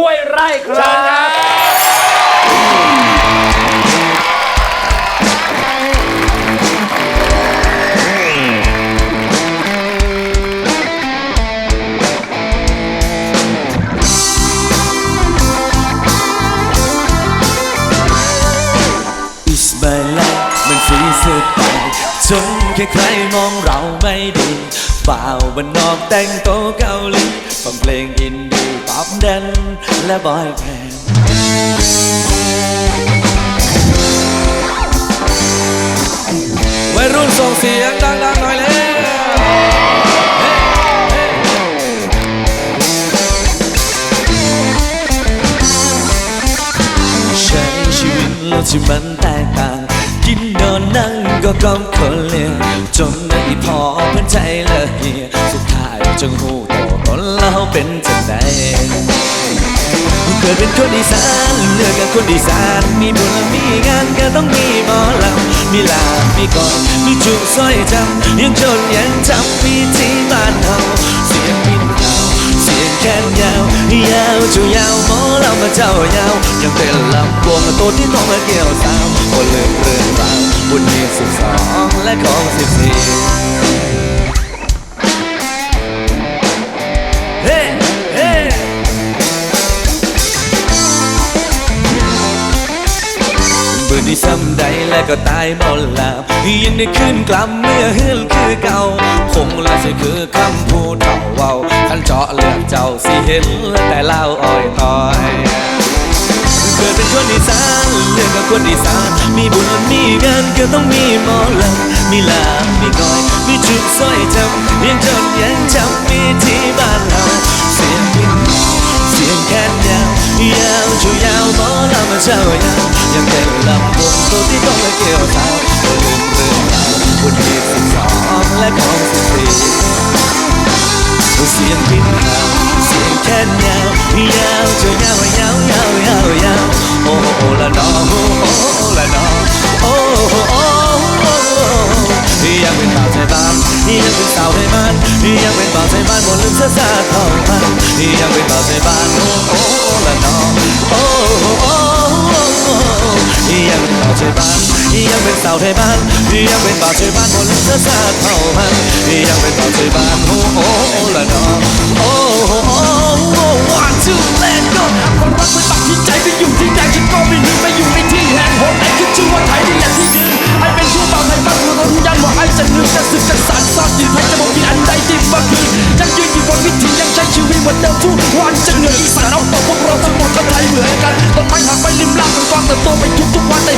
ห้วยไร่ครับ It's my life มันฟรีสุดไปจนแค่ใครมองเราไม่ดีบ่าวบ้านนอกแต่งโตวเกาหลีฟังเพลงอิน อปแดนและบอยแบนด์วัยรุ่นส่งเสียงดังๆหน่อยเลยใช้ชีวิตแล้วที่มันแตกต่าง กินนอนนั่งก็กำคนเลียจนไม่พอเพื่อนใจละเหียสุดท้ายจงหู กิดเป็นคนอีสานเลือกกับคนอีสาน มีบุญมีงานก็ต้องมีหมอลำมีลาบมีก่อนมีจุกสร้อยจำยังจนยังจำมีที่บ้านเฮาเสียงบินเฮาเสียงแค้นยาวยาวจูยาวหมอลำมาเจ้ายาวยังเป็นลำวงตัวที่ต้องมาเกี่ยวสาวโอลืมเรื่องราวบุญมีสิบสองและของสิบสี่ เบื่อที่ซ้ำใดและก็ตายหมดแล้วยังได้ขึ้นกลับเมื่อหืนคือเก่าคงละสิคือคำพูดเท่าเว้าคันเจาะเลือกเจ้าสิเห็นแต่เล่าอ่อยอ่อยเกิดเป็นคนอีสานเลือกกับคนอีสานมีบุญมีงานก็ต้องมีหมอลำมีลาบมีก้อย มีจุดสร้อยจำยังจนยังจำมีที่บ้านเฮาเสียงเสียงแค้นยาวยาวชูยาวหมอลำมาเจ้าาวยาวชูยาวยาวยาวยาวยาวโอ้โอ้ละนอโอ้โอ้ละนอโอ้โอ้โอ้ยังเป็นบ่าวใจบ้านยังเป็นสาวให้มันยังเป็นบ่าวใจะเหนืออีสานเอาตกพวกเราทั้งหมดทั้งยเหมือนกันต้นไม้หักไปริมล่างเป็นกางแต่โตไปทุกทุกวัน